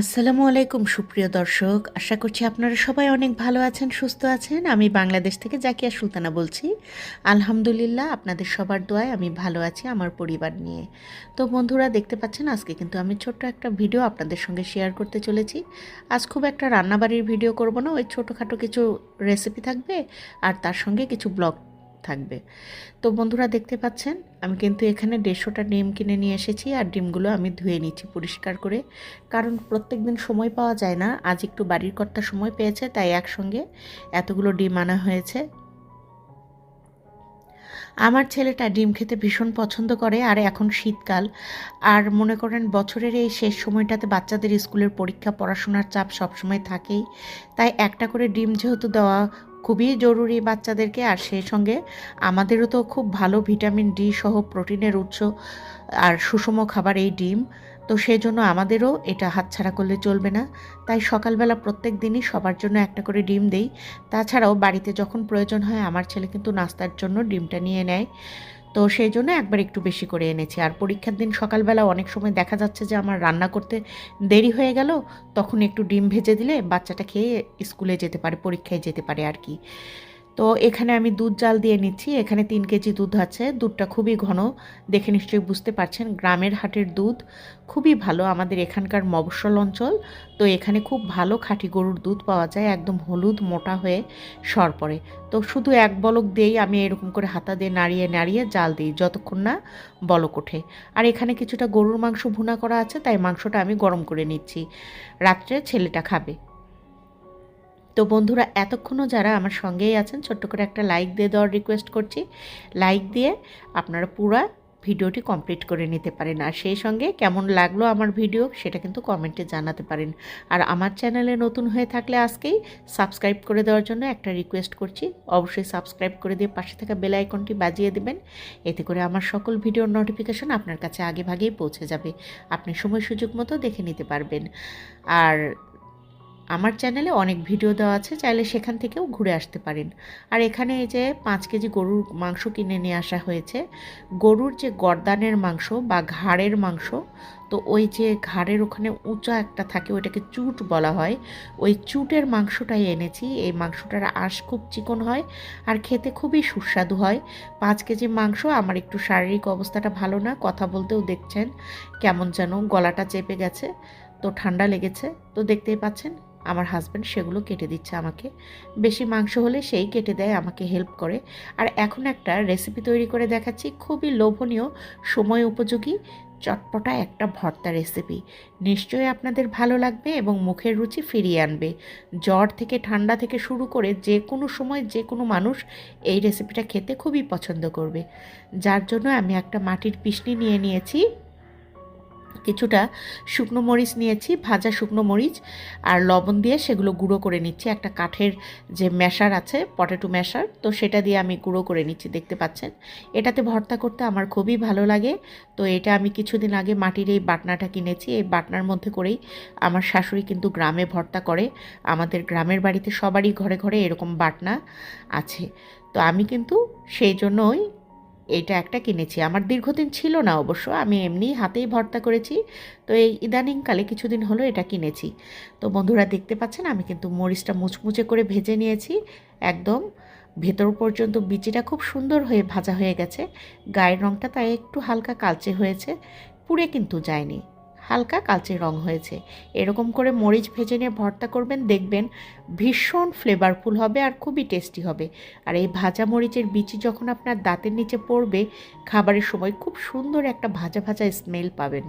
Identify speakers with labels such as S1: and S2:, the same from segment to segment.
S1: আসসালামু আলাইকুম, সুপ্রিয় দর্শক। আশা করছি আপনারা সবাই অনেক ভালো আছেন, সুস্থ আছেন। আমি বাংলাদেশ থেকে জাকিয়া সুলতানা বলছি। আলহামদুলিল্লাহ, আপনাদের সবার দোয়ায় আমি ভালো আছি, আমার পরিবার নিয়ে। তো বন্ধুরা, দেখতে পাচ্ছেন, আজকে কিন্তু আমি ছোট্ট একটা ভিডিও আপনাদের সঙ্গে শেয়ার করতে চলেছি। আজ খুব একটা রান্নাবাড়ির ভিডিও করব না, ওই ছোটোখাটো কিছু রেসিপি থাকবে, আর তার সঙ্গে কিছু ব্লগ থাকবে। তো বন্ধুরা দেখতে পাচ্ছেন, আমি কিন্তু এখানে দেড়শোটা ডিম কিনে নিয়ে এসেছি আর ডিমগুলো আমি ধুয়ে নিচ্ছি পরিষ্কার করে। কারণ প্রত্যেক দিন সময় পাওয়া যায় না, আজ একটু বাড়ির কর্তা সময় পেয়েছে, তাই একসঙ্গে এতগুলো ডিম আনা হয়েছে। আমার ছেলেটা ডিম খেতে ভীষণ পছন্দ করে, আর এখন শীতকাল। আর মনে করেন বছরের এই শেষ সময়টাতে বাচ্চাদের স্কুলের পরীক্ষা, পড়াশোনার চাপ সবসময় থাকেই। তাই একটা করে ডিম যেহেতু দেওয়া খুবই জরুরি বাচ্চাদেরকে, আর সেই সঙ্গে আমাদেরও তো খুব ভালো ভিটামিন ডি সহ প্রোটিনের উৎস আর সুষম খাবার এই ডিম। তো সেই জন্য আমাদেরও এটা হাতছাড়া করলে চলবে না। তাই সকালবেলা প্রত্যেক দিনই সবার জন্য একটা করে ডিম দেই। তাছাড়াও বাড়িতে যখন প্রয়োজন হয়, আমার ছেলে কিন্তু নাস্তার জন্য ডিমটা নিয়ে নেয়। তো সেই জন্য একবার একটু বেশি করে এনেছি। আর পরীক্ষার দিন সকালবেলা অনেক সময় দেখা যাচ্ছে যে আমার রান্না করতে দেরি হয়ে গেল, তখন একটু ডিম ভেজে দিলে বাচ্চাটা খেয়ে স্কুলে যেতে পারে, পরীক্ষায় যেতে পারে আর কি। তো এখানে আমি দুধ জাল দিয়ে নিচ্ছি। এখানে তিন কেজি দুধ আছে। দুধটা খুবই ঘন। দেখে নিশ্চয়ই বুঝতে পারছেন, গ্রামের হাটের দুধ খুবই ভালো আমাদের এখানকার মবসল অঞ্চল। তো এখানে খুব ভালো খাঁটি গরুর দুধ পাওয়া যায়, একদম হলুদ মোটা হয়ে সর পড়ে। তো শুধু এক বলক দিয়েই আমি এরকম করে হাতা দিয়ে নাড়িয়ে নাড়িয়ে জাল দিই, যতক্ষণ না বলক ওঠে। আর এখানে কিছুটা গরুর মাংস ভুনা করা আছে, তাই মাংসটা আমি গরম করে নিচ্ছি। রাত্রে ছেলেটা খাবে। তো বন্ধুরা, এতক্ষণও যারা আমার সঙ্গেই আছেন, ছোট্ট করে একটা লাইক দিয়ে দেওয়ার রিকোয়েস্ট করছি। লাইক দিয়ে আপনারা পুরা ভিডিওটি কমপ্লিট করে নিতে পারেন। আর সেই সঙ্গে কেমন লাগল আমার ভিডিও সেটা কিন্তু কমেন্টে জানাতে পারেন। আর আমার চ্যানেলে নতুন হয়ে থাকলে আজকেই সাবস্ক্রাইব করে দেওয়ার জন্য একটা রিকোয়েস্ট করছি। অবশ্যই সাবস্ক্রাইব করে দিয়ে পাশে থাকা বেল আইকনটি বাজিয়ে দেবেন। এতে করে আমার সকল ভিডিওর নোটিফিকেশন আপনার কাছে আগেভাগেই পৌঁছে যাবে। আপনি সময় সুযোগ মতো দেখে নিতে পারবেন। আর আমার চ্যানেলে অনেক ভিডিও দেওয়া আছে, চাইলে সেখান থেকেও ঘুরে আসতে পারেন। আর এখানে এই যে পাঁচ কেজি গরুর মাংস কিনে নিয়ে আসা হয়েছে। গরুর যে গরদানের মাংস বা ঘাড়ের মাংস, তো ওই যে ঘাড়ের ওখানে উঁচা একটা থাকে, ওইটাকে চুট বলা হয়। ওই চুটের মাংসটাই এনেছি। এই মাংসটার আঁশ খুব চিকন হয় আর খেতে খুবই সুস্বাদু হয়। পাঁচ কেজি মাংস, আমার একটু শারীরিক অবস্থাটা ভালো না, কথা বলতেও দেখছেন। কেমন যেন গলাটা চেপে গেছে, তো ঠান্ডা লেগেছে। তো দেখতেই পাচ্ছেন আমার হাজব্যান্ড সেগুলো কেটে দিচ্ছে আমাকে। বেশি মাংস হলে সেই কেটে দেয়, আমাকে হেল্প করে। আর এখন একটা রেসিপি তৈরি করে দেখাচ্ছি, খুবই লোভনীয়, সময় উপযোগী, চটপটা একটা ভর্তা রেসিপি নিশ্চয়ই আপনাদের ভালো লাগবে এবং মুখের রুচি ফিরিয়ে আনবে। জ্বর থেকে, ঠান্ডা থেকে শুরু করে যে কোনো সময় যে কোনো মানুষ এই রেসিপিটা খেতে খুবই পছন্দ করবে। যার জন্য আমি একটা মাটির পিসনি নিয়ে নিয়েছি। কিছুটা শুকনো মরিচ নিয়েছি, ভাজা শুকনো মরিচ আর লবণ দিয়ে সেগুলো গুঁড়ো করে নিচ্ছি। একটা কাঠের যে ম্যাশার আছে, পটেটো ম্যাশার, তো সেটা দিয়ে আমি গুঁড়ো করে নিচ্ছি, দেখতে পাচ্ছেন? এটাতে ভর্তা করতে আমার খুবই ভালো লাগে। তো এটা আমি কিছুদিন আগে মাটির এই বাটনাটা কিনেছি। এই বাটনার মধ্যে করেই আমার শাশুড়ি কিন্তু গ্রামে ভর্তা করে। আমাদের গ্রামের বাড়িতে সবারই ঘরে ঘরে এরকম বাটনা আছে। তো আমি কিন্তু সেই জন্যই এটা একটা কিনেছি। আমার দীর্ঘদিন ছিল না অবশ্য, আমি এমনি হাতেই ভর্তা করেছি। তো এই ইদানিংকালে কিছুদিন হলো এটা কিনেছি। তো বন্ধুরা দেখতে পাচ্ছেন, আমি কিন্তু মরিচটা মুচমুচে করে ভেজে নিয়েছি। একদম ভেতর পর্যন্ত বিচিটা খুব সুন্দর হয়ে ভাজা হয়ে গেছে। গায়ের রঙটা তাই একটু হালকা কালচে হয়েছে, পুড়ে কিন্তু যায়নি। হালকা কালচে রং হয়েছে। এরকম করে মরিচ ভেজে নিয়ে ভর্তা করবেন, দেখবেন ভীষণ ফ্লেভারফুল হবে আর খুবই টেস্টি হবে। আর এই ভাজা মরিচের বিচি যখন আপনার দাঁতের নিচে পড়বে, খাবারের সময় খুব সুন্দর একটা ভাজা ভাজা স্মেল পাবেন।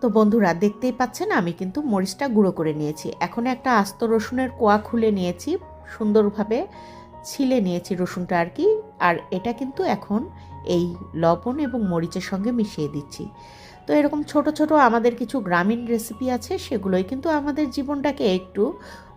S1: তো বন্ধুরা, দেখতেই পাচ্ছেন আমি কিন্তু মরিচটা গুঁড়ো করে নিয়েছি। এখন একটা আস্ত রসুনের কোয়া খুলে নিয়েছি, সুন্দরভাবে ছিলে নিয়েছি রসুনটা আর কি। আর এটা কিন্তু এখন এই লবণ এবং মরিচের সঙ্গে মিশিয়ে দিচ্ছি। তো এরকম ছোট ছোট আমাদের কিছু গ্রামীণ রেসিপি আছে, সেগুলোই কিন্তু আমাদের জীবনটাকে একটু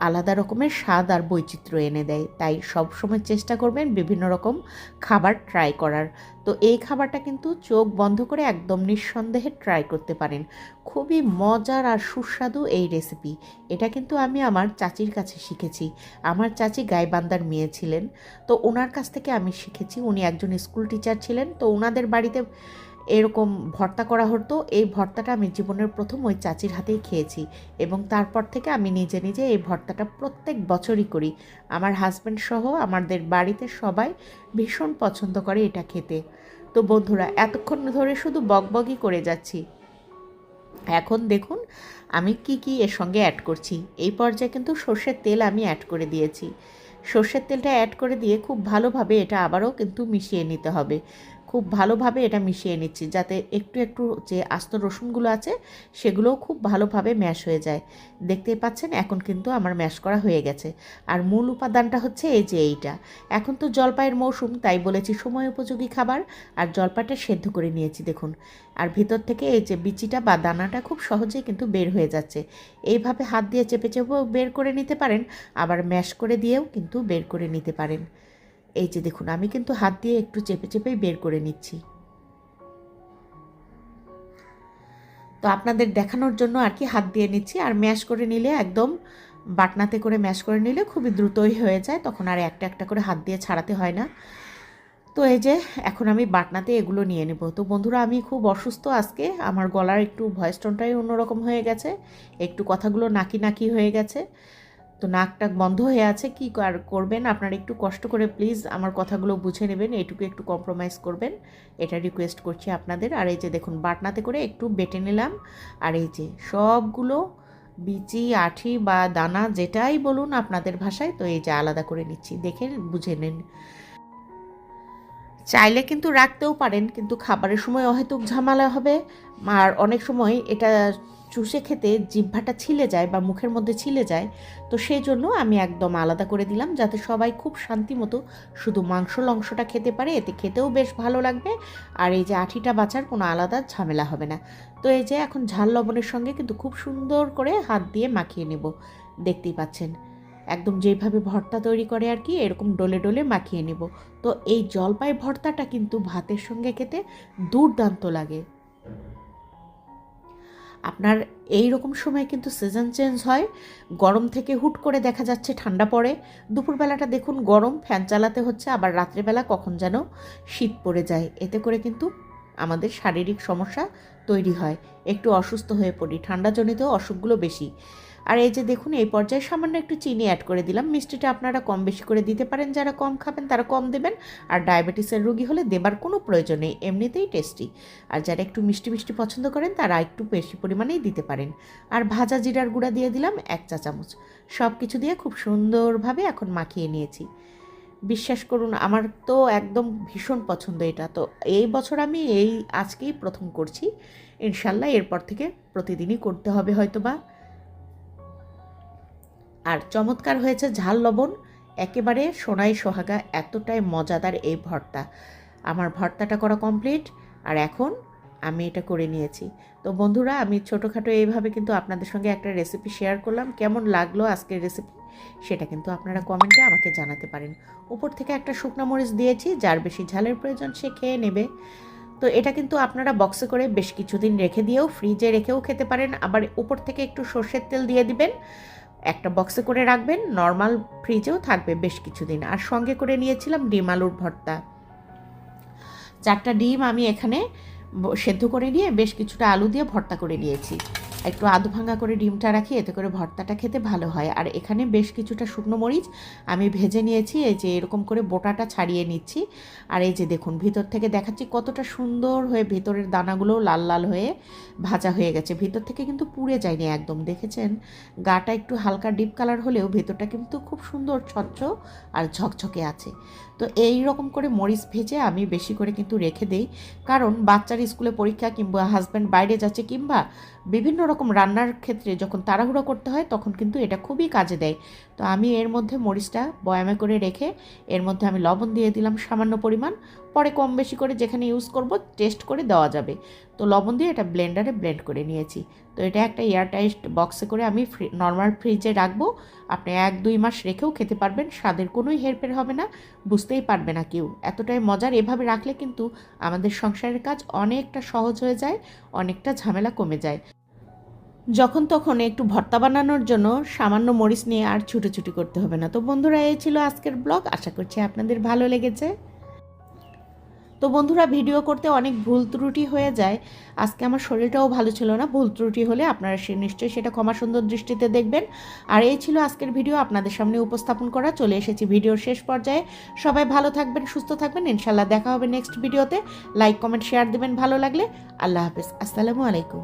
S1: আলাদা রকমের স্বাদ আর বৈচিত্র্য এনে দেয়। তাই সব সময় চেষ্টা করবেন বিভিন্ন রকম খাবার ট্রাই করার। তো এই খাবারটা কিন্তু চোখ বন্ধ করে একদম নিঃসন্দেহে ট্রাই করতে পারেন। খুবই মজার আর সুস্বাদু এই রেসিপি এটা কিন্তু আমি আমার চাচির কাছে শিখেছি। আমার চাচি গাইবান্দার মেয়ে ছিলেন। তো ওনার কাছ থেকে আমি শিখেছি। উনি একজন স্কুল টিচার ছিলেন। তো ওনাদের বাড়িতে এরকম ভর্তা করা হতো। এই ভর্তাটা আমি জীবনের প্রথম ওই চাচির হাতেই খেয়েছি এবং তারপর থেকে আমি নিজে নিজে এই ভর্তাটা প্রত্যেক বছরই করি। আমার হাজব্যান্ড সহ আমাদের বাড়িতে সবাই ভীষণ পছন্দ করে এটা খেতে। তো বন্ধুরা, এতক্ষণ ধরে শুধু বকবকই করে যাচ্ছি। এখন দেখুন, আমি কি কি এর সঙ্গে অ্যাড করছি। এই পর্যায়ে কিন্তু সর্ষের তেল আমি অ্যাড করে দিয়েছি। সর্ষের তেলটা অ্যাড করে দিয়ে খুব ভালোভাবে এটা আবারও কিন্তু মিশিয়ে নিতে হবে। খুব ভালোভাবে এটা মিশিয়ে নিচ্ছি, যাতে একটু একটু যে আস্ত রসুনগুলো আছে সেগুলোও খুব ভালোভাবে ম্যাশ হয়ে যায়। দেখতেই পাচ্ছেন, এখন কিন্তু আমার ম্যাশ করা হয়ে গেছে। আর মূল উপাদানটা হচ্ছে এই যে এইটা। এখন তো জলপাইয়ের মৌসুম, তাই বলেছি সময় উপযোগী খাবার। আর জলপাইটা সেদ্ধ করে নিয়েছি, দেখুন। আর ভিতর থেকে এই যে বিচিটা বা দানাটা খুব সহজেই কিন্তু বের হয়ে যাচ্ছে। এইভাবে হাত দিয়ে চেপে চেপেও বের করে নিতে পারেন, আবার ম্যাশ করে দিয়েও কিন্তু বের করে নিতে পারেন। এই যে দেখুন, আমি কিন্তু হাত দিয়ে একটু চেপে চেপেই বের করে নিচ্ছি। তো আপনাদের দেখানোর জন্য আর কি হাত দিয়ে নিচ্ছি, আর ম্যাশ করে নিলে একদম বাটনাতে করে ম্যাশ করে নিলে খুবই দ্রুতই হয়ে যায়, তখন আর একটা একটা করে হাত দিয়ে ছাড়াতে হয় না। তো এই যে এখন আমি বাটনাতে এগুলো নিয়ে নেব। তো বন্ধুরা, আমি খুব অসুস্থ আজকে, আমার গলার একটু ভয়েস টোনটাই অন্যরকম হয়ে গেছে, একটু কথাগুলো নাকি নাকি হয়ে গেছে। তো নাকটা বন্ধ হয়ে আছে, কি আর করবেন? আপনারা একটু কষ্ট করে প্লিজ আমার কথাগুলো বুঝে নেবেন, এটুকু একটু কম্প্রোমাইজ করবেন। এটা রিকোয়েস্ট করছি আপনাদের। আর এই যে দেখুন, বাটনাতে করে একটু বেটে নিলাম। আর এই যে সবগুলো বিচি, আঠি বা দানা যেটাই বলুন আপনাদের ভাষায়, তো এই যে আলাদা করে নিচ্ছি। দেখে বুঝে নিন। চাইলে কিন্তু রাখতেও পারেন, কিন্তু খাবারের সময় অহেতুক ঝামেলা হবে। আর অনেক সময় এটা চুষে খেতে জিহ্বাটা ছিলে যায় বা মুখের মধ্যে ছিলে যায়, তো সেই জন্য আমি একদম আলাদা করে দিলাম যাতে সবাই খুব শান্তি মতো শুধু মাংস লংসটা খেতে পারে, এতে খেতেও বেশ ভালো লাগবে। আর এই যে আঠিটা বাঁচার কোনো আলাদা ঝামেলা হবে না। তো এই যে এখন ঝাল লবণের সঙ্গে কিন্তু খুব সুন্দর করে হাত দিয়ে মাখিয়ে নেব। দেখতেই পাচ্ছেন। একদম যেভাবে ভর্তা তৈরি করে আর কি, এরকম ডলে ডলে মাখিয়ে নেব। তো এই জলপাই ভর্তাটা কিন্তু ভাতের সঙ্গে খেতে দুর্দান্ত লাগে। আপনার এই রকম সময় কিন্তু সিজন চেঞ্জ হয়। গরম থেকে হুট করে দেখা যাচ্ছে ঠান্ডা পড়ে। দুপুরবেলাটা দেখুন গরম ফ্যান চালাতে হচ্ছে, আবার রাত্রেবেলা কখন যেন শীত পড়ে যায়। এতে করে কিন্তু আমাদের শারীরিক সমস্যা তৈরি হয়। একটু অসুস্থ হয়ে পড়ি, ঠান্ডাজনিত অসুখগুলো বেশি। আর এই যে দেখুন, এই পর্যায়ে সামান্য একটু চিনি অ্যাড করে দিলাম। মিষ্টিটা আপনারা কম বেশি করে দিতে পারেন। যারা কম খাবেন তারা কম দেবেন। আর ডায়াবেটিসের রোগী হলে দেবার কোনো প্রয়োজন নেই, এমনিতেই টেস্টি আর যারা একটু মিষ্টি মিষ্টি পছন্দ করেন, তারা একটু বেশি পরিমাণেই দিতে পারেন। আর ভাজা জিরার গুঁড়া দিয়ে দিলাম এক চা চামচ। সব কিছু দিয়ে খুব সুন্দরভাবে এখন মাখিয়ে নিয়েছি। বিশ্বাস করুন, আমার তো একদম ভীষণ পছন্দ এটা। তো এই বছর আমি এই আজকেই প্রথম করছি। ইনশাল্লাহ এরপর থেকে প্রতিদিনই করতে হবে হয়তো বা আর চমৎকার হয়েছে ঝাল লবণ। একেবারে সোনাই সোহাগা, এতটাই মজাদার এই ভর্তা। আমার ভর্তাটা করা কমপ্লিট আর এখন আমি এটা করে নিয়েছি। তো বন্ধুরা, আমি ছোটোখাটো এইভাবে কিন্তু আপনাদের সঙ্গে একটা রেসিপি শেয়ার করলাম। কেমন লাগল আজকের রেসিপি সেটা কিন্তু আপনারা কমেন্টে আমাকে জানাতে পারেন। উপর থেকে একটা শুকনো মরিচ দিয়েছি, যার বেশি ঝালের প্রয়োজন সে খেয়ে নেবে। তো এটা কিন্তু আপনারা বক্সে করে বেশ কিছুদিন রেখে দিয়েও ফ্রিজে রেখেও খেতে পারেন। আবার উপর থেকে একটু সর্ষের তেল দিয়ে দিবেন। একটা বক্সে করে রাখবেন নর্মাল ফ্রিজেও থাকবে বেশ কিছুদিন। আর সঙ্গে করে নিয়েছিলাম ডিম আলুর ভর্তা। চারটা ডিম আমি এখানে সেদ্ধ করে নিয়ে বেশ কিছুটা আলু দিয়ে ভর্তা করে নিয়েছি। একটু আধ ভাঙা করে ডিমটা রাখি, এতে করে ভর্তাটা খেতে ভালো হয়। আর এখানে বেশ কিছুটা শুকনো মরিচ আমি ভেজে নিয়েছি, এই যে এরকম করে বোটাটা ছাড়িয়ে নিচ্ছি। আর এই যে দেখুন, ভিতর থেকে দেখাচ্ছি কতটা সুন্দর হয়ে ভেতরের দানাগুলো লাল লাল হয়ে ভাজা হয়ে গেছে। ভিতর থেকে কিন্তু পুড়ে যায়নি একদম, দেখেছেন? গাটা একটু হালকা ডিপ কালার হলেও ভেতরটা কিন্তু খুব সুন্দর স্বচ্ছ আর ঝকঝকে আছে। তো এই রকম করে মরিচ ভেজে আমি বেশি করে কিন্তু রেখে দেই। কারণ বাচ্চার স্কুলে পরীক্ষা কিংবা হাজব্যান্ড বাইরে যাচ্ছে কিংবা বিভিন্ন রকম রান্নার ক্ষেত্রে যখন তাড়াহুড়ো করতে হয়, তখন কিন্তু এটা খুবই কাজে দেয়। তো আমি এর মধ্যে মরিচটা বয়ামে করে রেখে, এর মধ্যে আমি লবণ দিয়ে দিলাম সামান্য পরিমাণ। পরে কম বেশি করে যেখানে ইউজ করব টেস্ট করে দেওয়া যাবে। তো লবণ দিয়ে এটা ব্লেন্ডারে ব্লেন্ড করে নিয়েছি। তো এটা একটা এয়ারটাইট বক্সে করে আমি ফ্রি নর্মাল ফ্রিজে রাখব। আপনি এক, দুই মাস রেখেও খেতে পারবেন, স্বাদের কোনোই হেরফের হবে না, বুঝতেই পারবে না কেউ। এতটাই মজার এভাবে রাখলে কিন্তু আমাদের সংসারের কাজ অনেকটা সহজ হয়ে যায়, অনেকটা ঝামেলা কমে যায়। যখন তখন একটু ভর্তা বানানোর জন্য সামান্য মরিচ নিয়ে আর ছুটোছুটি করতে হবে না। তো বন্ধুরা, এই ছিল আজকের ব্লগ আশা করছি আপনাদের ভালো লেগেছে। তো বন্ধুরা, ভিডিও করতে অনেক ভুল ত্রুটি হয়ে যায়। আজকে আমার শরীরটাও ভালো ছিল না। ভুল ত্রুটি হলে আপনারা সে নিশ্চয়ই সেটা ক্ষমা সুন্দর দৃষ্টিতে দেখবেন। আর এই ছিল আজকের ভিডিও। আপনাদের সামনে উপস্থাপন করা চলে এসেছি ভিডিওর শেষ পর্যায়ে। সবাই ভালো থাকবেন, সুস্থ থাকবেন। ইনশাল্লাহ দেখা হবে নেক্সট ভিডিওতে লাইক কমেন্ট শেয়ার দেবেন ভালো লাগলে। আল্লাহ হাফেজ। আসসালামু আলাইকুম।